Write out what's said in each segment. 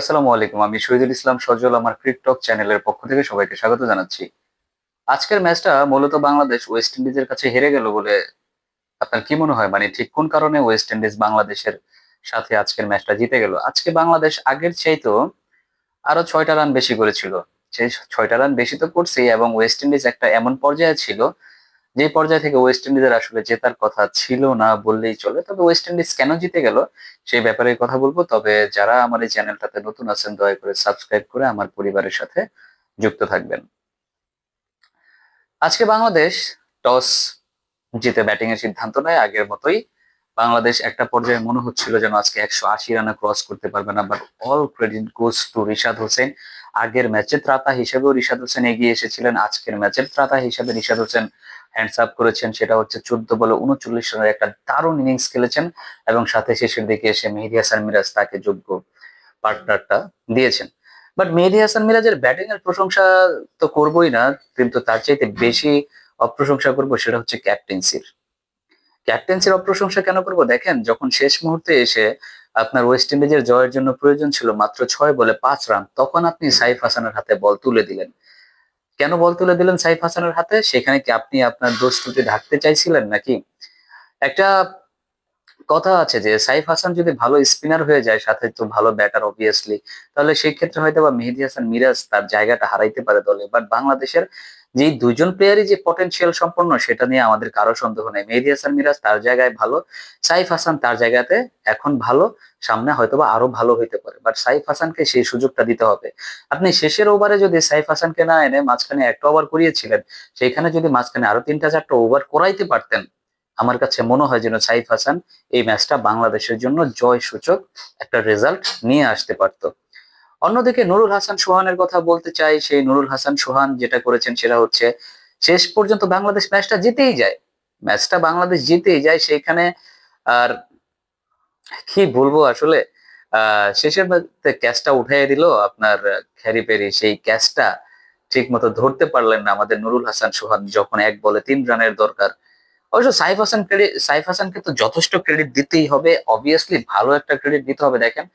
আসসালামু আলাইকুম। আমি শহীদুল ইসলাম সজল, আমার ক্রিকটক চ্যানেলের পক্ষ থেকে সবাইকে স্বাগত জানাচ্ছি। আজকের ম্যাচটা মূলত বাংলাদেশ ওয়েস্ট ইন্ডিজের কাছে হেরে গেল বলে আপনার কি মনে হয়? মানে ঠিক কোন কারণে ওয়েস্ট ইন্ডিজ বাংলাদেশের সাথে আজকের ম্যাচটা জিতে গেল? আজকে বাংলাদেশ আগের চাইতো আরও ছয়টা রান বেশি করেছিল। সেই ছয়টা রান বেশি তো করছেই এবং ওয়েস্ট ইন্ডিজ একটা এমন পর্যায়ে ছিল যে পর্যায় থেকে ওয়েস্ট ইন্ডিজের আসলে জেতার কথা ছিল না বললেই চলে, তবে ওয়েস্ট ইন্ডিজ কেন জিতে গেল সেই ব্যাপারে কথা বলব। তবে যারা আমার এই চ্যানেলটাতে নতুন আছেন, দয়া করে সাবস্ক্রাইব করে আমার পরিবারের সাথে যুক্ত থাকবেন। আজকে বাংলাদেশ টস জিতে ব্যাটিং এর সিদ্ধান্ত নেয়। আগের মতোই বাংলাদেশ একটা পর্যায়ে মনে হচ্ছিল যেন আজকে একশো আশি রানে ক্রস করতে পারবে না but all credit goes to Rishad Hossain. আগের ম্যাচের ত্রাতা হিসেবেও রিশাদ হোসেন এগিয়ে এসেছিলেন। আজকের ম্যাচের ত্রাতা হিসেবে রিশাদ হোসেন হ্যান্ডস আপ করেছেন। সেটা হচ্ছে চোদ্দ বলে উনচল্লিশ রানের একটা দারুণ ইনিংস খেলেছেন এবং সাথে শেষের দিকে এসে মেহেদি হাসান মিরাজ তাকে যোগ্য পার্টনারটা দিয়েছেন। বাট মেহেদি হাসান মিরাজের ব্যাটিং এর প্রশংসা তো করবোই না, কিন্তু তার চাইতে বেশি অপ্রশংসা করব সেটা হচ্ছে ক্যাপ্টেন্সির ক্যাপ্টেন্সির অপ্রশংসা কেন করব? দেখেন, যখন শেষ মুহূর্তে এসে আপনার ওয়েস্ট ইন্ডিজের জয়ের জন্য প্রয়োজন ছিল মাত্র ছয় বলে পাঁচ রান। তখন আপনি সাইফ হাসানের হাতে বল তুলে দিলেন। কেন বল তুলে দিলেন সাইফ হাসানের হাতে? সেখানে কি আপনি আপনার দোষ ত্রুটি ঢাকতে চাইছিলেন নাকি? একটা কথা আছে যে সাইফ হাসান যদি ভালো স্পিনার হয়ে যায়, সাথে তো ভালো ব্যাটার অবভিয়াসলি তাহলে সেই ক্ষেত্রে হয়তো বা মেহেদি হাসান মিরাজ তার জায়গাটা হারাইতে পারে দলে। বাট বাংলাদেশের যে দুইজন প্লেয়ারই যে পটেনশিয়াল সম্পন্ন, সেটা নিয়ে আমাদের কারও সন্দেহ নেই। মেহেদি হাসান মিরাজ তার জায়গায় ভালো, সাইফ হাসান তার জায়গাতে এখন ভালো, সামনে হয়তোবা আরও ভালো হইতে পারে। বাট সাইফ হাসানকে সেই সুযোগটা দিতে হবে। আপনি শেষের ওভারে যদি সাইফ হাসানকে না এনে মাঝখানে একটা ওভার করিয়েছিলেন, সেইখানে যদি মাঝখানে আরও তিনটা চারটা ওভার করাইতে পারতেন, আমার কাছে মনে হয় যেন সাইফ হাসান এই ম্যাচটা বাংলাদেশের জন্য জয় সূচক একটা রেজাল্ট নিয়ে আসতে পারতো। অন্যদিকে নুরুল হাসান সোহানের কথা বলতে চাই, সেই নুরুল হাসান সোহান যেটা করেছেন সেটা হচ্ছে, শেষ পর্যন্ত বাংলাদেশ ম্যাচটা জিতেই যায়। ম্যাচটা বাংলাদেশ জিতেই যায়, সেইখানে আর কি বলব আসলে, আহ, শেষের ক্যাচটা উঠাই দিল আপনার খ্যারি পেরি। সেই ক্যাচটা ঠিক মতো ধরতে পারলেন না আমাদের নুরুল হাসান সোহান যখন এক বলে তিন রানের দরকার। অবশ্য সাইফ হাসান ক্রেডিট সাইফ হাসানকে তো যথেষ্ট ক্রেডিট দিতেই হবে। অবভিয়াসলি ভালো একটা ক্রেডিট দিতে হবে, দেখেন।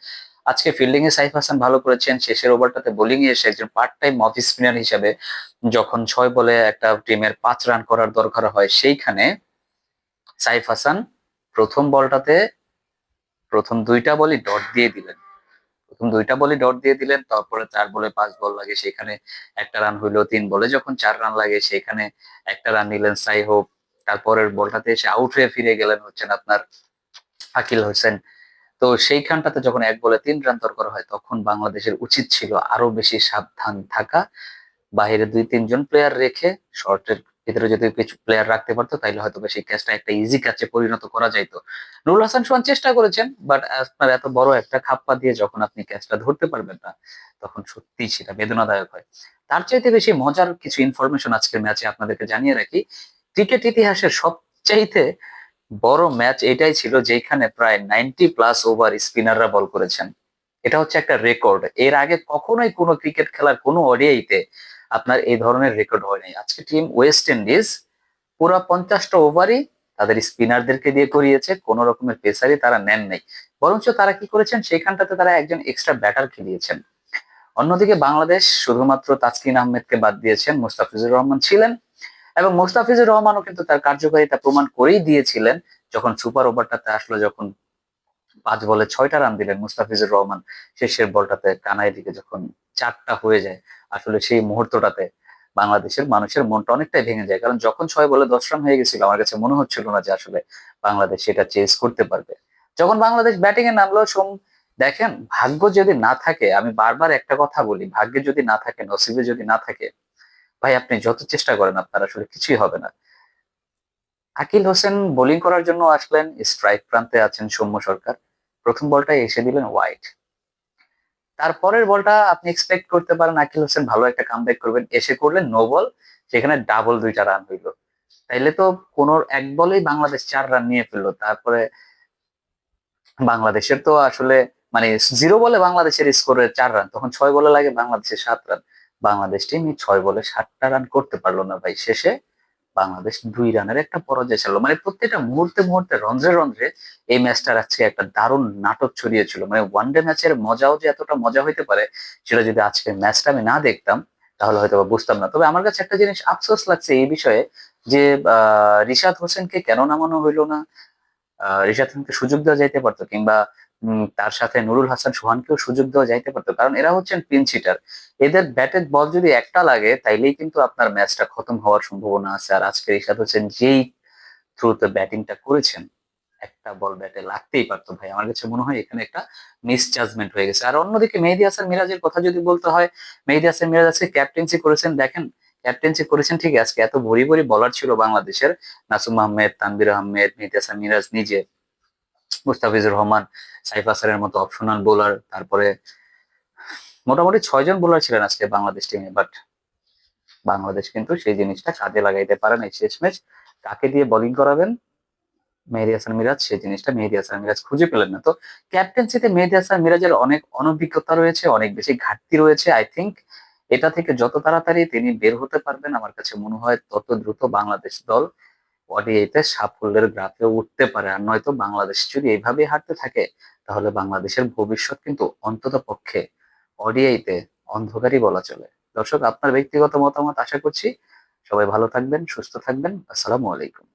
আজকে ফিল্ডিং এ সাইফ হাসান ভালো করেছেন, শেষের ওভারটাতে বোলিং এ এসে একজন পার্ট টাইম অফ স্পিনার হিসেবে যখন ছয় বলে একটা টিমের পাঁচ রান করার দরকার হয়, সেইখানে সাইফ হাসান প্রথম বলটাতে প্রথম দুইটা বলই ডট দিয়ে দিলেন। প্রথম দুইটা বলই ডট দিয়ে দিলেন, তারপরে চার বলে পাঁচ বল লাগে সেখানে একটা রান হইল তিন বলে। যখন চার রান লাগে সেখানে একটা রান নিলেন সাই হোপ তারপরের বলটাতে এসে আউট হয়ে ফিরে গেলেন হচ্ছেন আপনার আকিল হোসেন। তো সেইখানটাতে যখন এক বলে তিন রান দরকার হয়, তখন বাংলাদেশের উচিত ছিল আরও বেশি সাবধান থাকা। বাইরে দুই তিনজন প্লেয়ার রেখে শর্টের ভিতরে যদি কিছু প্লেয়ার রাখতে পারতো তাহলে হয়তো সেই ক্যাচটা একটা ইজি ক্যাচে পরিণত করা যাইতো। নুরুল হাসান সোহান চেষ্টা করেছেন বাট আপনার এত বড় একটা খাপ্পা দিয়ে যখন আপনি ক্যাচটা ধরতে পারবেন না, তখন সত্যি সেটা বেদনাদায়ক হয়। তার চাইতে বেশি মজার কিছু ইনফরমেশন আজকের ম্যাচে আপনাদেরকে জানিয়ে রাখি ক্রিকেট ইতিহাসের সবচাইতে বড় ম্যাচ এটাই ছিল যেখানে প্রায় নাইনটি প্লাস ওভার স্পিনাররা বল করেছেন। এটা হচ্ছে একটা রেকর্ড। এর আগে কখনোই কোনো ক্রিকেট খেলার কোনো অডিয়াইতে আপনার এই ধরনের রেকর্ড হয় নাই। আজকে টিম ওয়েস্ট ইন্ডিজ পুরো পঞ্চাশটা ওভারই তাদের স্পিনারদেরকে দিয়ে করিয়েছে, কোন রকমের পেসারই তারা নেন নাই। বরঞ্চ তারা কি করেছেন সেইখানটাতে তারা একজন এক্সট্রা ব্যাটার খেলিয়েছেন। অন্যদিকে বাংলাদেশ শুধুমাত্র তাসকিন আহমেদকে বাদ দিয়েছেন, মুস্তাফিজুর রহমান ছিলেন। এবং মোস্তাফিজুর রহমানও কিন্তু তার কার্যকারিতা প্রমাণ করেই দিয়েছিলেন যখন সুপার ওভারটাতে আসলো, যখন পাঁচ বলে ছয়টা রান দিলেন মুস্তাফিজুর রহমান। শেষের বলটাতে কানাই দিকে যখন চারটা হয়ে যায়, আসলে সেই মুহূর্তটাতে বাংলাদেশের মানুষের মনটা অনেকটাই ভেঙে যায়। কারণ যখন ছয় বলে দশ রান হয়ে গেছিল, আমার কাছে মনে হচ্ছিল না যে আসলে বাংলাদেশ সেটা চেস করতে পারবে। যখন বাংলাদেশ ব্যাটিং এ নামলো, সোম, দেখেন, ভাগ্য যদি না থাকে, আমি বারবার একটা কথা বলি, ভাগ্যে যদি না থাকে, নসিবে যদি না থাকে ভাই, আপনি যত চেষ্টা করেন, আপনার আসলে কিছুই হবে না। আকিল হোসেন বোলিং করার জন্য আসলেন স্ট্রাইক প্রান্তে আছেন সৌম্য সরকার। প্রথম বলটাই এসে দিলেন হোয়াইট তারপরের বলটা আপনি এক্সপেক্ট করতে পারেন, আকিল হোসেন ভালো একটা কামব্যাক করবেন। এসে করলেন নো বল সেখানে ডাবল দুইটা রান হইল। তাইলে তো কোন এক বলেই বাংলাদেশ চার রান নিয়ে ফেলল। তারপরে বাংলাদেশের তো আসলে মানে জিরো বলে বাংলাদেশের স্কোরে চার রান তখন ছয় বলে লাগে বাংলাদেশের সাত রান বাংলাদেশ টিম ছয় বলে সাতটা রান করতে পারল না ভাই। শেষে বাংলাদেশ দুই রানের একটা পরাজয় ছিল মানে প্রত্যেকটা মুহূর্তে মুহূর্তে রন্ধ্রে রন্ধ্রে এই ম্যাচটার আজকে একটা দারুণ নাটক ছড়িয়েছিল। মানে ওয়ান ডে ম্যাচের মজাও যে এতটা মজা হইতে পারে সেটা যদি আজকে ম্যাচটা আমি না দেখতাম তাহলে হয়তো বুঝতাম না। তবে আমার কাছে একটা জিনিস আফসোস লাগছে এই বিষয়ে যে আহ, রিশাদ হোসেনকে কেন নামানো হইল না? আহ, রিশাদ হোসেনকে সুযোগ দেওয়া যাইতে পারতো কিংবা তার সাথে নুরুল হাসান সোহানকেও সুযোগ দেওয়া যাইতে পারতো। কারণ এরা হচ্ছেন পিন চিটার এদের ব্যাটের বল যদি একটা লাগে, তাইলেই কিন্তু আপনার ম্যাচটা খতম হওয়ার সম্ভাবনা আছে। আর আজকে রিশাদ হোসেন যেই থ্রুতে ব্যাটিংটা করেছেন, একটা বল ব্যাটে লাগতেই পারতো ভাই। আমার কাছে মনে হয় এখানে একটা মিসজাজমেন্ট হয়ে গেছে। আর অন্যদিকে মেহেদি হাসান মিরাজের কথা যদি বলতে হয়, মেহেদি হাসান মিরাজ আজকে ক্যাপ্টেন্সি করেছেন, দেখেন ক্যাপ্টেন্সি করেছেন ঠিক আজকে এত ভরি ভরি বলার ছিল বাংলাদেশের। নাসুম আহমেদ তানবির আহমেদ, মেহেদি হাসান মিরাজ নিজে। মুস্তাফিজুর রহমান, সাইফ হাসানের মতো অপশনাল বোলার তারপরে মোটামুটি ছয়জন বোলার ছিলেন আজকে বাংলাদেশ টিমে বাট বাংলাদেশ কিন্তু সেই জিনিসটা কাজে লাগাইতে পারে নাই। শেষ ম্যাচ কাকে দিয়ে বোলিং করাবেন? মেহেদি হাসান মিরাজ, সেই জিনিসটা মেহেদি হাসান মিরাজ খুঁজে পেলেন না। তো ক্যাপ্টেন্সিতে মেহেদি হাসান মিরাজের অনেক অনভিজ্ঞতা রয়েছে, অনেক বেশি ঘাটতি রয়েছে আই থিঙ্ক এটা থেকে যত তাড়াতাড়ি তিনি বের হতে পারবেন, আমার কাছে মনে হয় তত দ্রুত বাংলাদেশ দল ওডিআইতে সাফল্যের গ্রাফে উঠতে পারে। আর নয়তো বাংলাদেশ যদি এইভাবে হাঁটতে থাকে, তাহলে বাংলাদেশের ভবিষ্যৎ কিন্তু অন্তত পক্ষে ওডিআইতে অন্ধকারই বলা চলে। দর্শক, আপনার ব্যক্তিগত মতামত আশা করছি। সবাই ভালো থাকবেন, সুস্থ থাকবেন। আসসালামু আলাইকুম।